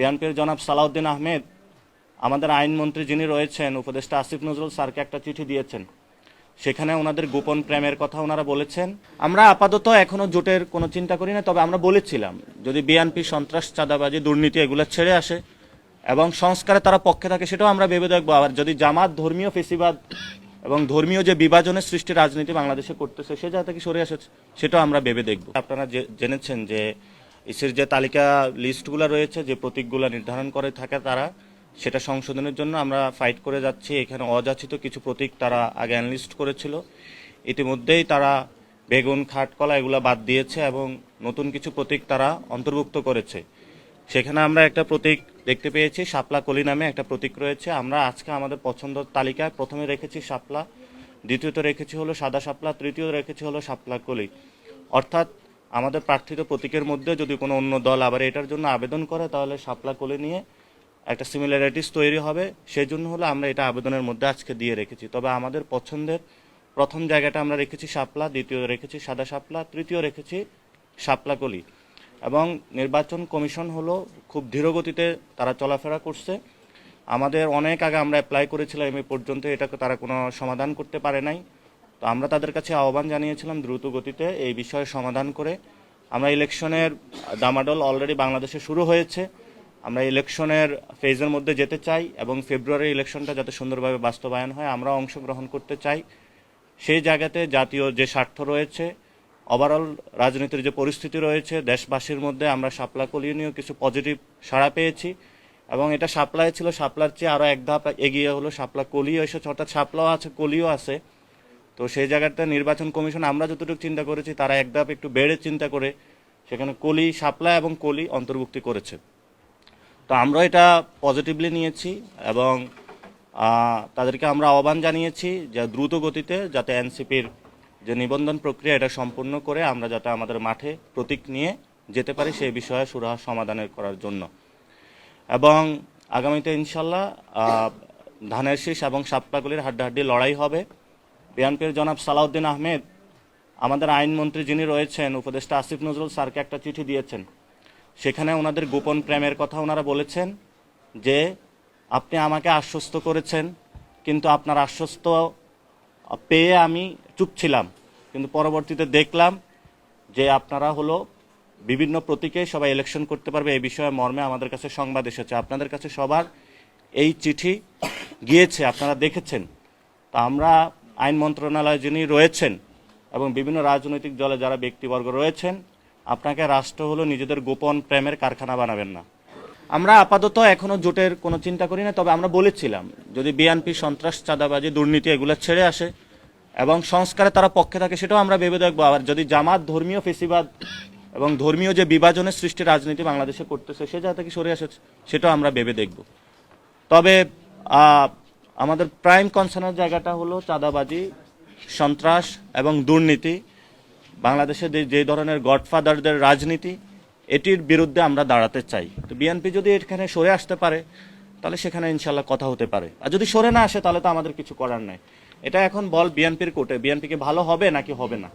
বিএনপির জনাব সালাউদ্দিন আহমেদ, আমাদের আইনমন্ত্রী যিনি রয়েছেন, উপদেষ্টা আসিফ নজরুল স্যারকে একটা চিঠি দিয়েছেন। সেখানে ওনাদের গোপন প্রেমের কথা ওনারা বলেছেন। আমরা আপাতত এখনও জোটের কোনো চিন্তা করি না, তবে আমরা বলেছিলাম, যদি বিএনপি সন্ত্রাস, চাঁদাবাজি, দুর্নীতি এগুলো ছেড়ে আসে এবং সংস্কারে তারা পক্ষে থাকে, সেটাও আমরা ভেবে দেখব। আবার যদি জামাত, ধর্মীয় ফেসিবাদ এবং ধর্মীয় যে বিভাজনের সৃষ্টি রাজনীতি বাংলাদেশে করতেছে, সে জায়গা থেকে সরে আসে, সেটাও আমরা ভেবে দেখব। আপনারা যে- জেনেছেন যে ইসির যে তালিকা লিস্টগুলো রয়েছে, যে প্রতীকগুলো নির্ধারণ করে থাকে তারা, সেটা সংশোধনের জন্য আমরা ফাইট করে যাচ্ছি। এখানে অযাচিত কিছু প্রতীক তারা আগে অ্যানলিস্ট করেছিল। ইতিমধ্যেই তারা বেগুন, খাটকলা এগুলো বাদ দিয়েছে এবং নতুন কিছু প্রতীক তারা অন্তর্ভুক্ত করেছে। সেখানে আমরা একটা প্রতীক দেখতে পেয়েছি, শাপলা কলি নামে একটা প্রতীক রয়েছে। আমরা আজকে আমাদের পছন্দ তালিকায় প্রথমে রেখেছি শাপলা, দ্বিতীয়ত রেখেছি হলো সাদা শাপলা তৃতীয় রেখেছি হলো শাপলা কলি। অর্থাৎ আমাদের প্রার্থিত প্রতীকের মধ্যে যদি কোনো অন্য দল আবার এটার জন্য আবেদন করে, তাহলে সাপলা কলি নিয়ে একটা সিমিলারিটিস তৈরি হবে। সেই জন্য হলো আমরা এটা আবেদনের মধ্যে আজকে দিয়ে রেখেছি। তবে আমাদের পছন্দের প্রথম জায়গাটা আমরা রেখেছি শাপলা, দ্বিতীয় রেখেছি সাদা শাপলা, তৃতীয় রেখেছি শাপলা কলি। এবং নির্বাচন কমিশন হলো খুব ধীরগতিতে তারা চলাফেরা করছে। আমাদের অনেক আগে আমরা অ্যাপ্লাই করেছিলাম এই পর্যন্ত এটাকে তারা কোনো সমাধান করতে পারে নাই। তো আমরা তাদের কাছে আহ্বান জানিয়েছিলাম দ্রুত গতিতে এই বিষয়ে সমাধান করে। আমরা ইলেকশনের দামাডল অলরেডি বাংলাদেশে শুরু হয়েছে। আমরা ইলেকশনের ফেজের মধ্যে যেতে চাই এবং ফেব্রুয়ারি ইলেকশনটা যাতে সুন্দরভাবে বাস্তবায়ন হয় আমরা অংশগ্রহণ করতে চাই। সেই জায়গাতে জাতীয় যে স্বার্থ রয়েছে ওভারঅল রাজনীতির যে পরিস্থিতি রয়েছে, দেশবাসীর মধ্যে আমরা শাপলা কলিয়ে নিয়েও কিছু পজিটিভ সাড়া পেয়েছি এবং এটা শাপলায় ছিল শাপলার চেয়ে আরও এক ধাপ এগিয়ে হলো শাপলা কলিও এসেছে, অর্থাৎ শাপলাও আছে, কলিও আছে। তো সেই জায়গাটা নির্বাচন কমিশন, আমরা যতটুকু চিন্তা করেছি, তারা এক ধাপ একটু বেড়ে চিন্তা করে সেখানে কলি শাপলা এবং কলি অন্তর্ভুক্তি করেছে। তো আমরা এটা পজিটিভলি নিয়েছি এবং তাদেরকে আমরা আহ্বান জানিয়েছি যে দ্রুত গতিতে যাতে এনসিপির যে নিবন্ধন প্রক্রিয়া, এটা সম্পূর্ণ করে আমরা যাতে আমাদের মাঠে প্রতীক নিয়ে যেতে পারি সেই বিষয়ে সুরাহা সমাধানের করার জন্য। এবং আগামীতে ইনশাল্লাহ ধানের শীষ এবং সাপলাগুলির হাড্ডাহাড্ডি লড়াই হবে। বিএনপির জনাব সালাউদ্দিন আহমেদ, আমাদের আইনমন্ত্রী যিনি রয়েছেন, উপদেষ্টা আসিফ নজরুল স্যারকে একটা চিঠি দিয়েছেন। সেখানে ওনাদের গোপন প্রেমের কথা ওনারা বলেছেন যে, আপনি আমাকে আশ্বস্ত করেছেন, কিন্তু আপনার আশ্বস্ত পেয়ে আমি চুপ ছিলাম। কিন্তু পরবর্তীতে দেখলাম যে আপনারা হলো বিভিন্ন প্রতীকে সবাই ইলেকশন করতে পারবে, এই বিষয়ে মর্মে আমাদের কাছে সংবাদ এসেছে। আপনাদের কাছে সবার এই চিঠি গিয়েছে, আপনারা দেখেছেন। তা আমরা আইন মন্ত্রণালয়ে যিনি রয়েছেন এবং বিভিন্ন রাজনৈতিক দলে যারা ব্যক্তিবর্গ রয়েছেন, আপনাকে রাষ্ট্র হলো নিজেদের গোপন প্রেমের কারখানা বানাবেন না। আমরা আপাতত এখনও জোটের কোনো চিন্তা করি না, তবে আমরা বলেছিলাম, যদি বিএনপি সন্ত্রাস, চাঁদাবাজি, দুর্নীতি এগুলো ছেড়ে আসে এবং সংস্কারে তারা পক্ষে থাকে, সেটাও আমরা ভেবে দেখব। আবার যদি জামাত, ধর্মীয় ফেসিবাদ এবং ধর্মীয় যে বিভাজনের সৃষ্টি রাজনীতি বাংলাদেশে করতেছে, সে জায়গা থেকে সরে আসে, সেটাও আমরা ভেবে দেখব। তবে আমাদের প্রাইম কনসার্নের জায়গাটা হলো চাঁদাবাজি, সন্ত্রাস এবং দুর্নীতি। বাংলাদেশে যে ধরনের গডফাদারদের রাজনীতি, এটির বিরুদ্ধে আমরা দাঁড়াতে চাই। তো বিএনপি যদি এখানে সরে আসতে পারে, তাহলে সেখানে ইনশাল্লাহ কথা হতে পারে। আর যদি সরে না আসে, তাহলে তো আমাদের কিছু করার নাই। এটা এখন বল বিএনপির কোর্টে। বিএনপিকে ভালো হবে নাকি হবে না?